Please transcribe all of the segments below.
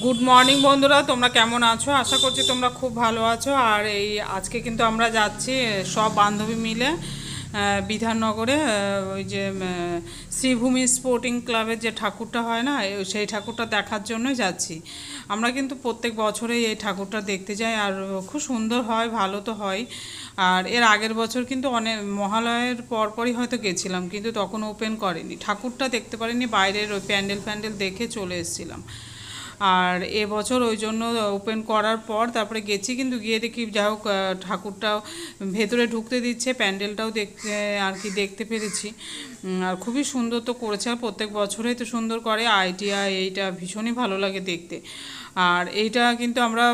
Good morning বন্ধুরা, তোমরা কেমন আছো? আশা করছি তোমরা খুব ভালো আছো। আর এই আজকে কিন্তু আমরা যাচ্ছি সব বান্ধবী মিলে বিধাননগরে ওই যে শ্রীভূমি স্পোর্টিং ক্লাবের যে ঠাকুরটা হয় না সেই ঠাকুরটা দেখার জন্যই যাচ্ছি। আমরা কিন্তু প্রত্যেক বছরেই এই ঠাকুরটা দেখতে যাই, আর খুব সুন্দর হয়, ভালো তো হয়। আর এর আগের বছর কিন্তু অনেক, মহালয়ের পরপরই হয়তো গেছিলাম, কিন্তু তখন ওপেন করেনি। ঠাকুরটা দেখতে পারিনি, বাইরের ওই প্যান্ডেল ফ্যান্ডেল দেখে চলে এসেছিলাম। আর এবছর ওই জন্য ওপেন করার পর তারপরে গেছি, কিন্তু গিয়ে দেখি যাই হোক ঠাকুরটাও ভেতরে ঢুকতে দিচ্ছে, প্যান্ডেলটাও দেখতে, আর কি দেখতে পেরেছি। আর খুবই সুন্দর তো করেছে, আর প্রত্যেক বছরেই তো সুন্দর করে, আইডিয়া এইটা ভীষণই ভালো লাগে দেখতে। আর এইটা কিন্তু আমরা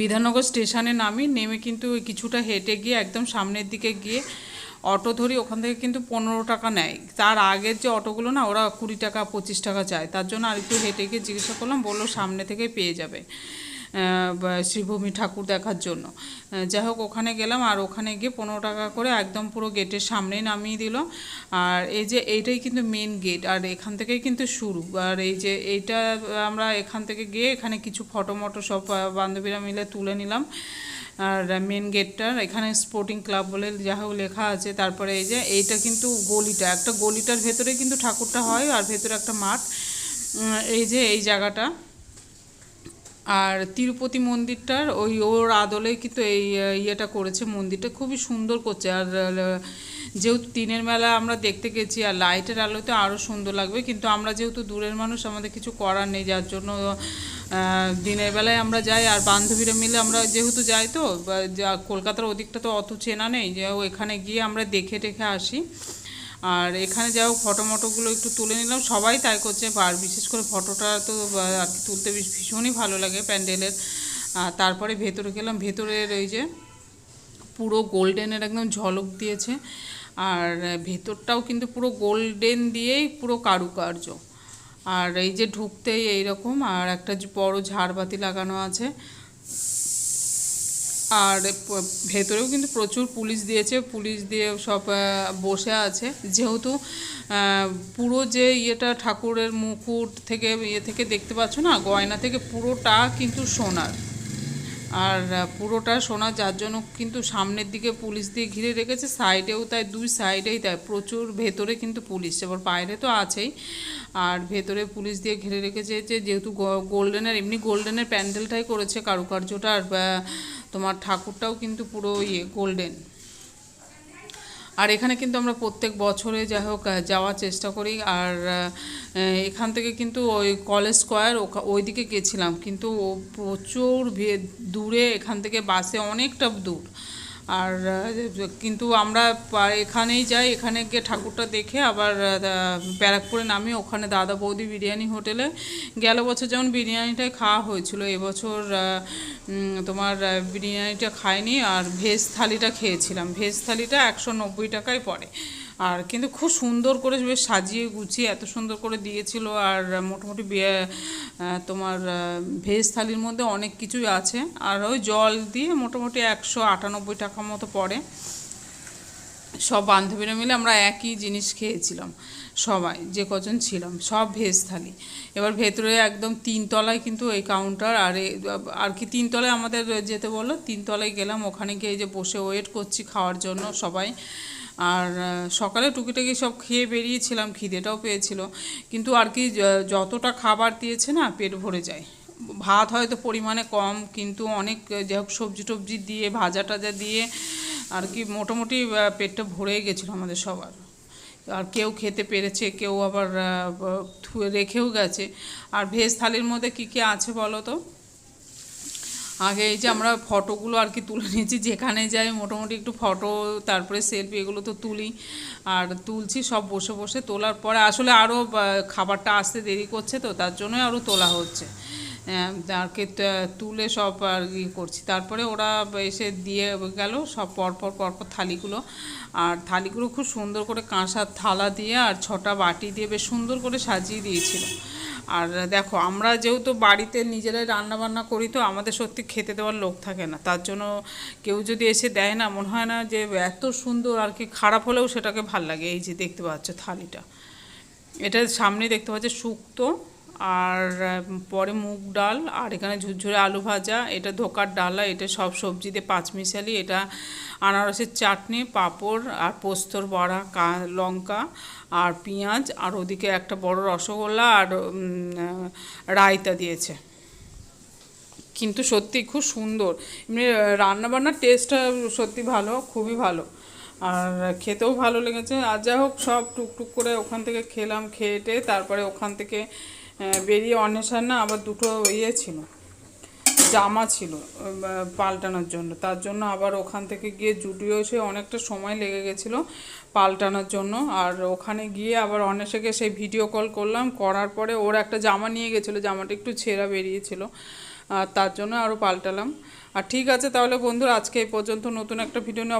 বিধাননগর স্টেশনে নামি, নেমে কিন্তু কিছুটা হেঁটে গিয়ে একদম সামনের দিকে গিয়ে অটো ধরি ওখান থেকে কিন্তু পনেরো টাকা নেয়। তার আগের যে অটোগুলো না, ওরা কুড়ি টাকা, পঁচিশ টাকা চায়। তার জন্য আর একটু হেঁটে গিয়ে জিজ্ঞাসা করলাম, বলল সামনে থেকে পেয়ে যাবে। শ্রীভূমি ঠাকুর দেখার জন্য। যাই হোক, ওখানে গেলাম আর ওখানে গিয়ে পনেরো টাকা করে একদম পুরো গেটের সামনেই নামিয়ে দিল আর এই যে এইটাই কিন্তু মেন গেট আর এখান থেকেই কিন্তু শুরু। আর এই যে এইটা আমরা এখান থেকে গিয়ে এখানে কিছু ফটো মটো সব বান্ধবীরা মিলে তুলে নিলাম। আর মেন গেটটার এখানে স্পোর্টিং ক্লাব বলে যা হোক লেখা আছে। তারপরে এই যে এইটা কিন্তু গলিটা, একটা গলিটার ভেতরে কিন্তু ঠাকুরটা হয় আর ভেতরে একটা মাঠ। এই যে এই জায়গাটা। আর তিরুপতি মন্দিরটার ওই ওর আদলে কিন্তু এই ইয়েটা করেছে মন্দিরটা, খুবই সুন্দর করছে। আর যেহেতু দিনের বেলা আমরা দেখতে গেছি, আর লাইটের আলোতে আরও সুন্দর লাগবে, কিন্তু আমরা যেহেতু দূরের মানুষ, আমাদের কিছু করার নেই, যার জন্য দিনের বেলায় আমরা যাই, আর বান্ধবীরা মিলে আমরা যেহেতু যাই তো কলকাতার ওদিকটা তো অত চেনা নেই, যে এখানে গিয়ে আমরা দেখে টেখে আসি। আর এখানে যাই হোক ফটো মটোগুলো একটু তুলে নিলাম। সবাই তাই করছে, আর বিশেষ করে ফটোটা তো আর কি তুলতে ভীষণই ভালো লাগে প্যান্ডেলের। তারপরে ভেতরে গেলাম, ভেতরের এই যে পুরো গোল্ডেনের একদম ঝলক দিয়েছে। আর ভেতরটাও কিন্তু পুরো গোল্ডেন দিয়েই পুরো কারুকার্য। আর এই যে ঢুকতেই এইরকম, আর একটা বড় ঝাড়বাতি লাগানো আছে। আর ভেতরেও কিন্তু প্রচুর পুলিশ দিয়েছে, পুলিশ দিয়ে সব বসে আছে। যেহেতু পুরো যে ইয়েটা ঠাকুরের মুকুট থেকে ইয়ে থেকে দেখতে পাচ্ছ না, গয়না থেকে পুরোটা কিন্তু সোনার। আর পুরোটা সোনা, যার জন্য কিন্তু সামনের দিকে পুলিশ দিয়ে ঘিরে রেখেছে, সাইডেও তাই, দুই সাইডেই তাই, প্রচুর ভেতরে কিন্তু পুলিশ। এবার বাইরে তো আছেই। আর ভেতরে পুলিশ দিয়ে ঘিরে রেখেছে যেহেতু গোল্ডেনের, এমনি গোল্ডেনের প্যান্ডেলটাই করেছে কারুকার্যটা, আর তোমার ঠাকুরটাও কিন্তু পুরো ইয়ে গোল্ডেন আর এখানে কিন্তু আমরা প্রত্যেক বছরে যাই হোক যাওয়ার চেষ্টা করি। আর এখান থেকে কিন্তু ওই কলেজ স্কোয়ার ওই দিকে গেছিলাম। কিন্তু প্রচুর দূরে এখান থেকে বাসে অনেকটা দূর। আর কিন্তু আমরা এখানেই যাই, এখানে গিয়ে ঠাকুরটা দেখে আবার ব্যারাকপুরে নামি ওখানে দাদা বৌদি বিরিয়ানি হোটেলে গেল বছর যেমন বিরিয়ানিটাই খাওয়া হয়েছিল, এবছর তোমার বিরিয়ানিটা খাইনি আর ভেজ থালিটা খেয়েছিলাম। ভেজ থালিটা একশো নব্বই টাকায় পড়ে। আর কিন্তু খুব সুন্দর করে বেশ সাজিয়ে গুছিয়ে এত সুন্দর করে দিয়েছিল আর মোটামুটি তোমার ভেজ থালির মধ্যে অনেক কিছুই আছে। আর ওই জল দিয়ে মোটামুটি একশো আটানব্বই টাকা মতো পড়ে। সব বান্ধবীরা মিলে আমরা একই জিনিস খেয়েছিলাম, সবাই, যে কজন ছিলাম, সব ভেজ থালি। এবার ভেতরে একদম তিনতলায় কিন্তু এই কাউন্টার আর আর কি তিনতলায় আমাদের যেতে বলল তিনতলায় গেলাম, ওখানে গিয়ে যে বসে ওয়েট করছি খাওয়ার জন্য সবাই। আর সকালে টুকিটাকি সব খেয়ে বেরিয়েছিলাম, খিদেটাও পেয়েছিল। কিন্তু আর কি যতটা খাবার দিয়েছে না, পেট ভরে যায়। ভাত হয়তো পরিমাণে কম, কিন্তু অনেক, যাই হোক, সবজি টবজি দিয়ে ভাজা টাজা দিয়ে আর কি মোটামুটি পেটটা ভরে গেছিল আমাদের সবার। আর কেউ খেতে পেরেছে, কেউ আবার রেখেও গেছে। আর ভেজ থালির মধ্যে কি কি আছে বলো তো? আগে এই যে আমরা ফটোগুলো আর কি তুলে নিয়েছি, যেখানে যাই মোটামুটি একটু ফটো, তারপরে সেলফি এগুলো তো তুলি। আর তুলছি, সব বসে বসে তোলার পরে আসলে আরও খাবারটা আসতে দেরি করছে তো, তার জন্যই আরও তোলা হচ্ছে। আর কি তুলে সব আর ইয়ে করছি। তারপরে ওরা এসে দিয়ে গেল, সব পরপর পরপর থালিগুলো। আর থালিগুলো খুব সুন্দর করে কাঁসার থালা দিয়ে আর ছটা বাটি দিয়ে বেশ সুন্দর করে সাজিয়ে দিয়েছিল। আর দেখো, আমরা যেহেতু বাড়িতে নিজেরাই রান্না বান্না করি, তো আমাদের সত্যি খেতে দেওয়ার লোক থাকে না। তার জন্য কেউ যদি এসে দেয় না, মনে হয় না যে এত সুন্দর আর কি খারাপ হলেও সেটাকে ভালো লাগে। এই যে দেখতে পাচ্ছ থালিটা। এটা সামনে দেখতে পাচ্ছ, শুক্তো। আর পরে মুগ ডাল আর এখানে ঝুরঝুরে আলু ভাজা, এটা ধোকার ডালা এটা সব সবজিতে পাঁচমিশালি, এটা আনারসের চাটনি, পাঁপড় আর পোস্তর বড়া লঙ্কা আর পেঁয়াজ আর ওদিকে একটা বড় রসগোল্লা আর রায়তা দিয়েছে। কিন্তু সত্যি খুব সুন্দর। এমনি রান্নাবান্নার টেস্টটা সত্যি ভালো, খুবই ভালো। আর খেতেও ভালো লেগেছে। আর যাই হোক, সব টুকটুক করে ওখান থেকে খেলাম, খেয়ে তারপরে ওখান থেকে বেরিয়ে অন্বেষণ না আবার দুটো ইয়ে ছিল, জামা ছিল পাল্টানোর জন্য। তার জন্য আবার ওখান থেকে গিয়ে জুডিও এসে অনেকটা সময় লেগে গেছিল পাল্টানোর জন্য। আর ওখানে গিয়ে আবার অনেশাকে সেই ভিডিও কল করলাম, করার পরে ওর একটা জামা নিয়ে গেছিল, জামাটা একটু ছেঁড়া বেরিয়েছিল। আর তার জন্য আরও পাল্টালাম। আর ঠিক আছে তাহলে বন্ধুরা, আজকে এই পর্যন্ত নতুন একটা ভিডিও নিয়ে